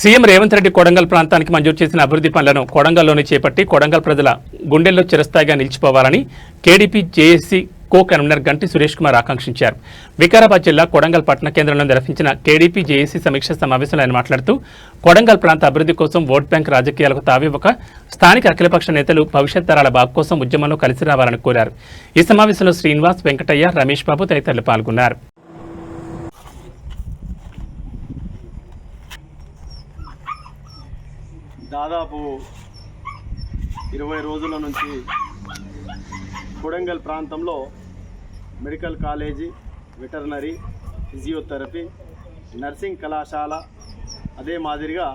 CM Revanth Reddy Kodangal ప్రాంతానికి మంజూరు చేసిన అభివృద్ధి పనులను కొడంగల్లోనే చేపట్టి కొడంగల్ ప్రజల గుండెల్లో చిరస్థాయిగా నిలిచిపోవాలని KDP JAC co convener Ganti Suresh Kumar ఆకాంక్షించారు. వికారాబాద్ జిల్లా కొడంగల్ పట్టణ కేంద్రంలో నిర్వహించిన కేడీపీ జేఏసీ సమీక్ష సమావేశంలో ఆయన మాట్లాడుతూ కొడంగల్ ప్రాంత అభివృద్ధి కోసం ఓట్ బ్యాంక్ రాజకీయాలకు తావివ్వక స్థానిక అఖిలపక్ష నేతలు భవిష్యత్ తరాల బాబు కోసం ఉద్యమంలో కలిసి రావాలని కోరారు. ఈ సమావేశంలో శ్రీనివాస్ వెంకటయ్య రమేష్ బాబు తదితరులు పాల్గొన్నారు. దాదాపు ఇరవై రోజుల నుంచి కొడంగల్ ప్రాంతంలో medical college veterinary physiotherapy nursing కళాశాల అదే మాదిరిగా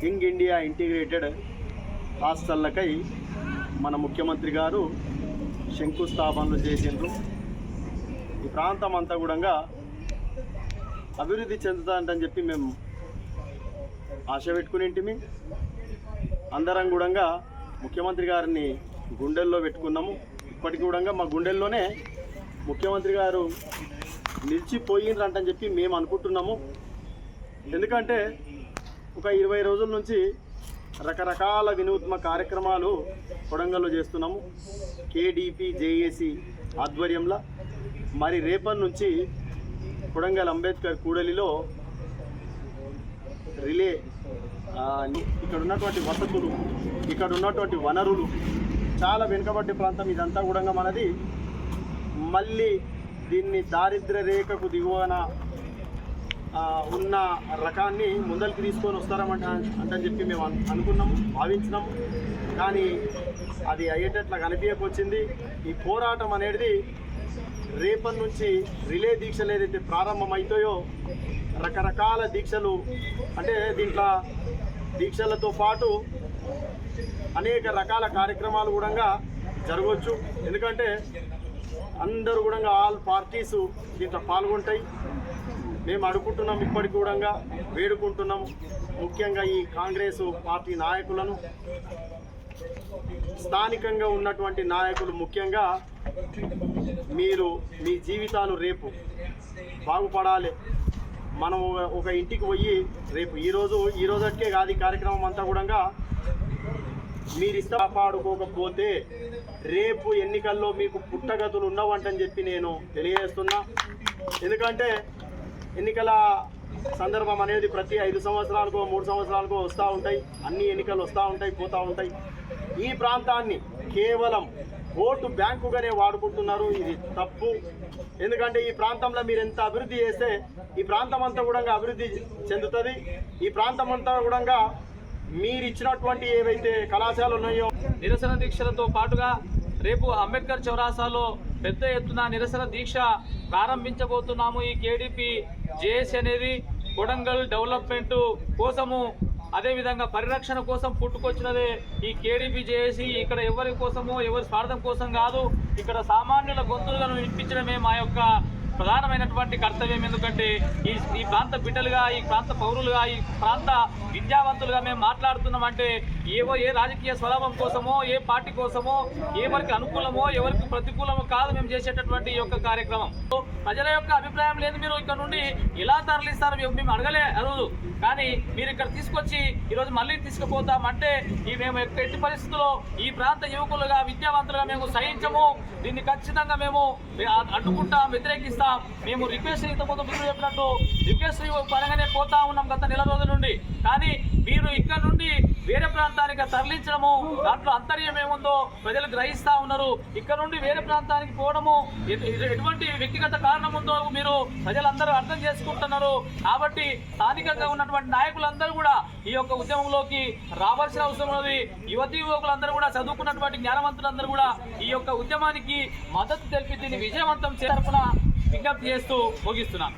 కింగ్ ఇండియా ఇంటిగ్రేటెడ్ హాస్టళ్ళకై మన ముఖ్యమంత్రి గారు శంకుస్థాపనలు చేసిండ్రు. ఈ ప్రాంతం అంతా కూడా అభివృద్ధి చెందుతుందని చెప్పి మేము ఆశ పెట్టుకుని ఇంటిమి అందరం కూడా ముఖ్యమంత్రి గారిని గుండెల్లో పెట్టుకున్నాము ఇప్పటికి కూడా మా గుండెల్లోనే ముఖ్యమంత్రి గారు నిలిచిపోయిండ్రంటని చెప్పి మేము అనుకుంటున్నాము. ఎందుకంటే ఒక ఇరవై రోజుల నుంచి రకరకాల వినూత్న కార్యక్రమాలు కొడంగల్లో చేస్తున్నాము. కేడీపీ జేఏసీ ఆధ్వర్యంలో. మరి రేపటి నుంచి కొడంగల్ అంబేద్కర్ కూడలిలో రిలే ఇక్కడ ఉన్నటువంటి వసతులు ఇక్కడ ఉన్నటువంటి వనరులు చాలా వెనుకబడ్డ ప్రాంతం ఇదంతా కూడా మనది. మళ్ళీ దీన్ని దారిద్ర్య రేఖకు దిగువన ఉన్న రకాన్ని ముందరికి తీసుకొని వస్తారమంట అంటని చెప్పి మేము అనుకున్నాము భావించినాము. కానీ అది అయ్యేటట్లా కనిపించకొచ్చింది ఈ పోరాటం అనేది రేపటి నుంచి రిలే దీక్షలు ఏదైతే ప్రారంభమవుతాయో రకరకాల దీక్షలు అంటే దీంట్లో దీక్షలతో పాటు అనేక రకాల కార్యక్రమాలు కూడా జరగవచ్చు. ఎందుకంటే అందరూ కూడా ఆల్ పార్టీస్ దీంట్లో పాల్గొంటాయి. మేము అడుగుతున్నాం ఇప్పటికి కూడా వేడుకుంటున్నాం ముఖ్యంగా ఈ కాంగ్రెస్ పార్టీ నాయకులను. స్థానికంగా ఉన్నటువంటి నాయకులు ముఖ్యంగా మీరు మీ జీవితాలు రేపు బాగుపడాలి. మనం ఒక- ఇంటికి పోయి రేపు ఈరోజు ఈ రోజుకే కాదు ఈ కార్యక్రమం అంతా కూడా మీరు ఇష్ట కాపాడుకోకపోతే రేపు ఎన్నికల్లో మీకు పుట్టగతులు ఉండవంటని చెప్పి నేను తెలియజేస్తున్నా. ఎందుకంటే ఎన్నికల సందర్భం అనేది ప్రతి ఐదు సంవత్సరాలకో మూడు సంవత్సరాలకో వస్తూ ఉంటాయి. అన్ని ఎన్నికలు వస్తూ ఉంటాయి పోతూ ఉంటాయి. ఈ ప్రాంతాన్ని కేవలం ఓటు బ్యాంకుగానే వాడుకుంటున్నారు. ఇది తప్పు. ఎందుకంటే ఈ ప్రాంతంలో మీరు ఎంత అభివృద్ధి చేస్తే ఈ ప్రాంతం అంతా కూడా అభివృద్ధి చెందుతుంది. ఈ ప్రాంతం అంతా కూడా మీరు ఇచ్చినటువంటి ఏవైతే కళాశాలలు ఉన్నాయో నిరసన దీక్షలతో పాటుగా రేపు అంబేద్కర్ చౌరాసాలో పెద్ద ఎత్తున నిరసన దీక్ష ప్రారంభించబోతున్నాము ఈ కేడీపీ జేఎస్ అనేది కొడంగల్ డెవలప్మెంట్ కోసము. అదేవిధంగా పరిరక్షణ కోసం పుట్టుకొచ్చినదే ఈ కేడీపీ చేసి ఇక్కడ ఎవరి కోసమో ఎవరి స్వార్థం కోసం కాదు ఇక్కడ సామాన్యుల గొంతులను వినిపించడమే మా యొక్క ప్రధానమైనటువంటి కర్తవ్యం. ఎందుకంటే ఈ ఈ ప్రాంత బిడ్డలుగా ఈ ప్రాంత పౌరులుగా ఈ ప్రాంత విద్యావంతులుగా మేము మాట్లాడుతున్నామంటే ఏవో ఏ రాజకీయ స్వలాభం కోసమో ఏ పార్టీ కోసమో ఎవరికి అనుకూలమో ఎవరికి ప్రతికూలమో కాదు మేము చేసేటటువంటి ఈ యొక్క కార్యక్రమం. ప్రజల యొక్క అభిప్రాయం లేదు మీరు ఇక్కడ నుండి ఎలా తరలిస్తారు మేము మేము అడగలే అరుదు కానీ మీరు ఇక్కడ తీసుకొచ్చి ఈరోజు మళ్ళీ తీసుకుపోతామంటే ఈ మేము ఎట్టి పరిస్థితుల్లో ఈ ప్రాంత యువకులుగా విద్యావంతులుగా మేము సహించము. దీన్ని ఖచ్చితంగా మేము అడ్డుకుంటాం వ్యతిరేకిస్తాం. మేము రిక్వెస్ట్ ఇంతకుముందు మీరు చెప్పినట్టు రిక్వెస్ట్ పరంగానే పోతా ఉన్నాం గత నెల రోజుల నుండి. కానీ మీరు ఇక్కడ నుండి వేరే ప్రాంతం ప్రాంతానికి తరలించడము దాంట్లో అంతర్యం ఏముందో ప్రజలు గ్రహిస్తా ఉన్నారు. ఇక్కడ నుండి వేరే ప్రాంతానికి పోవడము ఎటువంటి వ్యక్తిగత కారణం ఉందో మీరు ప్రజలందరూ అర్థం చేసుకుంటున్నారు. కాబట్టి స్థానికంగా ఉన్నటువంటి నాయకులందరూ కూడా ఈ యొక్క ఉద్యమంలోకి రావాల్సిన అవసరం ఉన్నది. యువతి యువకులందరూ కూడా చదువుకున్నటువంటి జ్ఞానవంతులందరూ కూడా ఈ యొక్క ఉద్యమానికి మద్దతు తెలిపి దీన్ని విజయవంతం చేసిన విజ్ఞప్తి చేస్తూ ముగిస్తున్నాను.